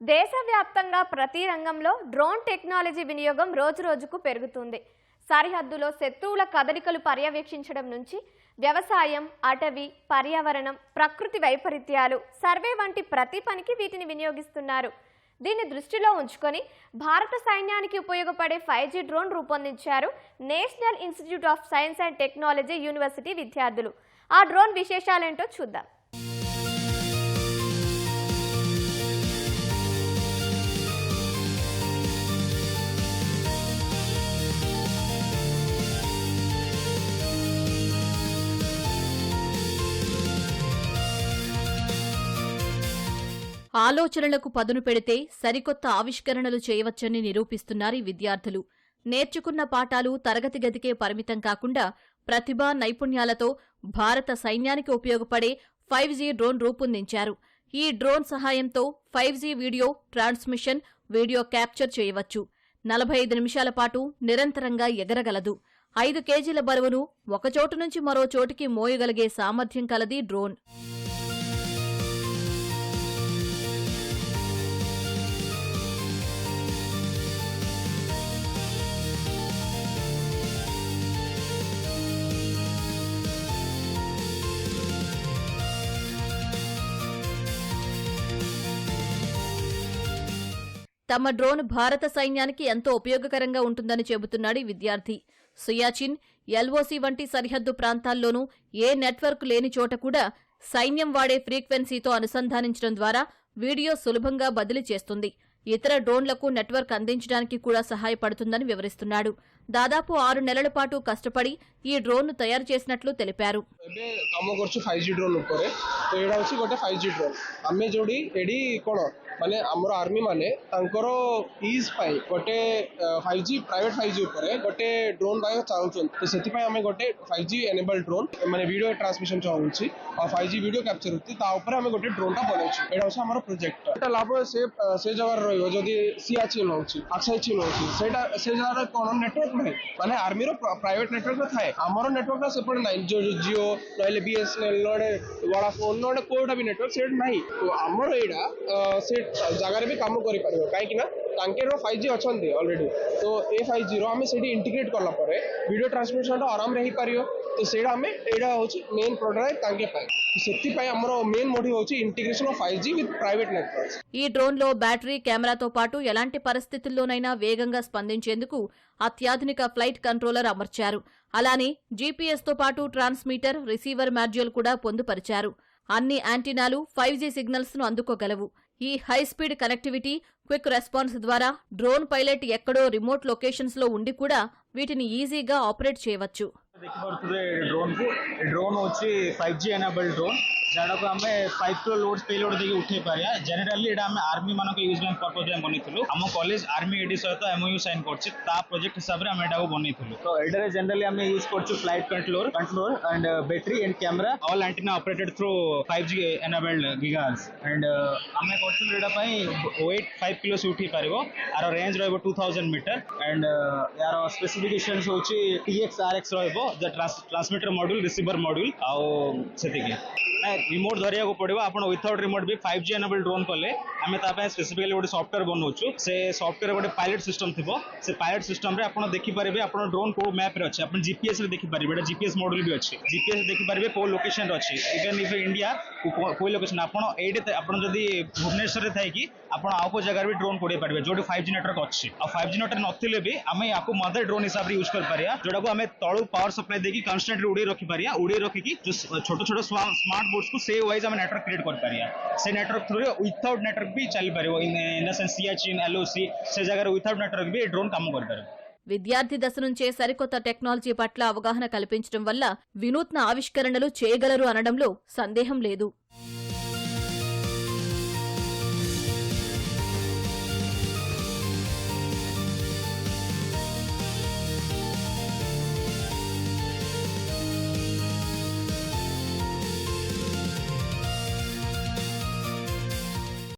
దేశవ్యాప్తంగా ప్రతి రంగంలో డ్రోన్ టెక్నాలజీ వినియోగం రోజురోజుకు పెరుగుతుంది. సరిహద్దులో శత్రువుల కదలికలు పర్యవేక్షించడం నుంచి వ్యవసాయం అటవీ పర్యావరణం ప్రకృతి వైపరీత్యాలు సర్వే వంటి ప్రతి పనికి వీటిని వినియోగిస్తున్నారు. దీన్ని దృష్టిలో ఉంచుకొని భారత సైన్యానికి ఉపయోగపడే ఫైవ్ జీ డ్రోన్ రూపొందించారు national institute of science and technology university విద్యార్థులు. ఆ డ్రోన్ విశేషాలేంటో చూద్దాం. ఆలోచనలకు పదును పెడితే సరికొత్త ఆవిష్కరణలు చేయవచ్చని నిరూపిస్తున్నారు విద్యార్థులు. నేర్చుకున్న పాఠాలు తరగతి గదికే పరిమితం కాకుండా ప్రతిభా నైపుణ్యాలతో భారత సైన్యానికి ఉపయోగపడే ఫైవ్ జీ డ్రోన్ రూపొందించారు. ఈ డ్రోన్ సహాయంతో five G video transmission video capture చేయవచ్చు. నలభై ఐదు నిమిషాల పాటు నిరంతరంగా ఎగరగలదు. ఐదు కేజీల బరువును ఒకచోటు నుంచి మరో చోటికి మోయగలిగే సామర్థ్యం కలది డ్రోన్. తమ డ్రోన్ భారత సైన్యానికి ఎంతో ఉపయోగకరంగా ఉంటుందని చెబుతున్నాడు ఈ విద్యార్థి. సుయాచిన్ ఎల్ఓసి వంటి సరిహద్దు ప్రాంతాల్లోనూ ఏ నెట్వర్క్ లేని చోట కూడా సైన్యం వాడే ఫ్రీక్వెన్సీతో అనుసంధానించడం ద్వారా వీడియో సులభంగా బదిలీ చేస్తుంది. ఇతర డ్రోన్లకు నెట్వర్క్ అందించడానికి కూడా సహాయపడుతుందని వివరిస్తున్నాడు దాదాపు ఆరు నెలల పాటు కష్టపడి ఈ డ్రోన్ను తయారు చేసినట్లు తెలిపారు ଏବେ କାମ କରୁଛୁ ଫାଇଭ୍ ଜି ଡ୍ରୋନ୍ ଉପରେ ତ ଏଇଟା ହେଉଛି ଗୋଟେ ଫାଇଭ୍ ଜି ଡ୍ରୋନ୍ ଆମେ ଯୋଉଠି ଏଠି କ'ଣ ମାନେ ଆମର ଆର୍ମି ମାନେ ତାଙ୍କର ଇଜ୍ ପାଇଁ ଗୋଟେ five G private five G ଉପରେ ଗୋଟେ ଡ୍ରୋନ୍ ପାଇଁ ଚାହୁଁଛନ୍ତି ତ ସେଥିପାଇଁ ଆମେ ଗୋଟେ ଫାଇଭ୍ ଜି ଏନେବଲ୍ ଡ୍ରୋନ୍ ମାନେ ଭିଡ଼ିଓ ଟ୍ରାନ୍ସମିଶନ୍ ଚାହୁଁଛି ଆଉ ଫାଇଭ୍ ଜି ଭିଡ଼ିଓ କ୍ୟାପଚର୍ ହେଉଛି ତା ଉପରେ ଆମେ ଗୋଟେ ଡ୍ରୋନ୍ଟା ବନେଇଛୁ ଏଇଟା ହେଉଛି ଆମର ପ୍ରୋଜେକ୍ଟ ଏଇଟା ଲାଭ ସେ ସେ ଜାଗାରେ ରହିବ ଯଦି ସିଆଚିନ୍ ହେଉଛି ଆକ୍ସାଇ ଚିନ୍ ହେଉଛି ସେଇଟା ସେ ଜାଗାରେ କ'ଣ ନେଟୱାର୍କ ନାହିଁ ମାନେ ଆର୍ମିର ପ୍ରାଇଭେଟ୍ ନେଟୱାର୍କ ଥାଏ ଆମର ନେଟୱାର୍କଟା ସେପଟେ ନାହିଁ ଯୋଉ ଜିଓ ନହେଲେ ବିଏସ୍ଏନ୍ଏଲ୍ ନହେଲେ ଭଡ଼ାଫୋନ୍ ନହେଲେ କୋଉଟା ବି ନେଟୱାର୍କ ସେଇଠି ନାହିଁ ତ ଆମର ଏଇଟା ଅ, ସେ ଜାଗାରେ ବି କାମ କରିପାରିବ କାହିଁକି ନା ତାଙ୍କର ଫାଇଭ୍ ଜି ଅଛନ୍ତି ଅଲରେଡି ତ ଏ ଫାଇଭ୍ ଜିର ଆମେ ସେଇଠି ଇଣ୍ଟିଗ୍ରେଟ୍ କଲା ପରେ ଭିଡ଼ିଓ ଟ୍ରାନ୍ସମିଶନଟା ଆରାମରେ ହେଇପାରିବ ତ ସେଇଟା ଆମେ ଏଇଟା ହେଉଛି ମେନ୍ ପ୍ରୋଡକ୍ଟ ତାଙ୍କେ ପାଇଁ ତ ସେଥିପାଇଁ ଆମର ମେନ୍ ମୋଟିଭ୍ ହେଉଛି integration of five G with private networks ఈ డ్రోన్లో బ్యాటరీ కెమెరాతో పాటు ఎలాంటి పరిస్థితుల్లోనైనా వేగంగా స్పందించేందుకు అత్యాధునిక ఫ్లైట్ కంట్రోలర్ అమర్చారు అలానే జీపీఎస్తో పాటు ట్రాన్స్మీటర్ రిసీవర్ మాడ్యూల్ కూడా పొందుపరిచారు అన్ని యాంటీనాలు ఫైవ్ జీ సిగ్నల్స్ను అందుకోగలవు. ఈ high speed connectivity quick response ద్వారా డ్రోన్ పైలట్ ఎక్కడో రిమోట్ లొకేషన్స్లో ఉండి కూడా వీటిని ఈజీగా ఆపరేట్ చేయవచ్చు. డ్రోన్ డ్రోన్ వచ్చి ఫైవ్ జీ ఎనేబుల్ డ్రోన్. যাডাকু আমি পাইপ র লোড পেলোড দেখি উঠাই পারিয়া জেনারেলি এটা আমি আর্মি মানকে ইউজ বাই পর্পজ বাই বনিছিলু আম কলেজ আর্মি এডি সহিত এমওইউ সাইন করছি তা প্রজেক্ট হিসাবে আমি এটাকে বনিছিলু তো এটারে জেনারেলি আমি ইউজ করছি flight control control and battery and camera all antenna operated through 5G enabled gigahertz and আমি করছিলু এটা পাই ওয়েট 5 কিলো উঠাই পারিব আর রেঞ্জ রহিব 2000 মিটার এন্ড ইয়ার স্পেসিফিকেশনস হচ্ছে TX RX রহিব the transmitter module receiver module আও সেতিকি ଟ୍ରାନ୍ସମିଟର ମଡ୍ୟୁଲ୍ ରିସିଭର ମଡ୍ୟୁଲ୍ ଆଉ ସେତିକି ରିମୋଟ୍ ଧରିବାକୁ ପଡ଼ିବ। ଆପଣ ୱିଥାଉଟ୍ ରିମୋଟ୍ ବି ଫାଇଭ୍ ଜି ଏନାବଲ୍ ଡ୍ରୋନ୍ କଲେ ଆମେ ତା ପାଇଁ ସ୍ପେସିଫିକାଲି ଗୋଟେ ସଫ୍ଟୱେର୍ ବନଉଛୁ। ସେ ସଫ୍ଟୱେର୍ ଗୋଟେ ପାଇଲଟ୍ ସିଷ୍ଟମ୍ ଥିବ। ସେ ପାଇଲଟ୍ ସିଷ୍ଟମ୍ରେ ଆପଣ ଦେଖିପାରିବେ ଆପଣ ଡ୍ରୋନ୍ କୋଉ ମ୍ୟାପ୍ରେ ଅଛି। ଆପଣ ଜିପିଏସ୍ ରେ ଦେଖିପାରିବେ ଏଇଟା ଜିପିଏସ୍ ମଡ୍ୟୁଲ୍ ବି ଅଛି। ଜିପିଏସ୍ ଦେଖିପାରିବେ କୋଉ ଲୋକେସନ୍ରେ ଅଛି। ଇଭେନ୍ ଇଫ୍ ଇଣ୍ଡିଆ କୋଉ ଲୋକେସନ୍ ଆପଣ ଏଇଠି ଥା- ଆପଣ ଯଦି ଭୁବନେଶ୍ୱରରେ ଥାଇକି ଆପଣ ଆଉ କୋଉ ଜାଗାରେ ବି ଡ୍ରୋନ୍ ପଡ଼େଇ ପାରିବେ ଯୋଉଠି ଫାଇଭ୍ ଜି ନେଟୱାର୍କ ଅଛି। ଆଉ ଫାଇଭ୍ ଜି ନେଟୱାର୍କ ନଥିଲେ ବି ଆମେ ୟାକୁ ମଦର ଡ୍ରୋନ୍ ହିସାବରେ ୟୁଜ୍ କରିପାରିବା ଯୋଉଟାକୁ ଆମେ ତଳୁ ପାୱାର ସପ୍ଲାଇ ଦେଇକି କନଷ୍ଟାଣ୍ଟଲି ଉଡେଇ ରଖିପାରିବା। ଉଡେଇ ରଖିକି ଯୋଉ ଛୋଟ ଛୋଟ ସ୍ମାର୍ଟ उसको सेव वाइज हम नेटवर्क क्रिएट कर पारिया से नेटवर्क थ्रू विदाउट नेटवर्क भी चल पार in the sense Siachen LOC से जगह विदाउट नेटवर्क भी ड्रोन काम कर पार విద్యార్థి దశ నుంచే సరికొత్త టెక్నాలజీ పట్ల అవగాహన కల్పించడం వల్ల వినూత్న ఆవిష్కరణలు చేయగలరు అనడంలో సందేహం లేదు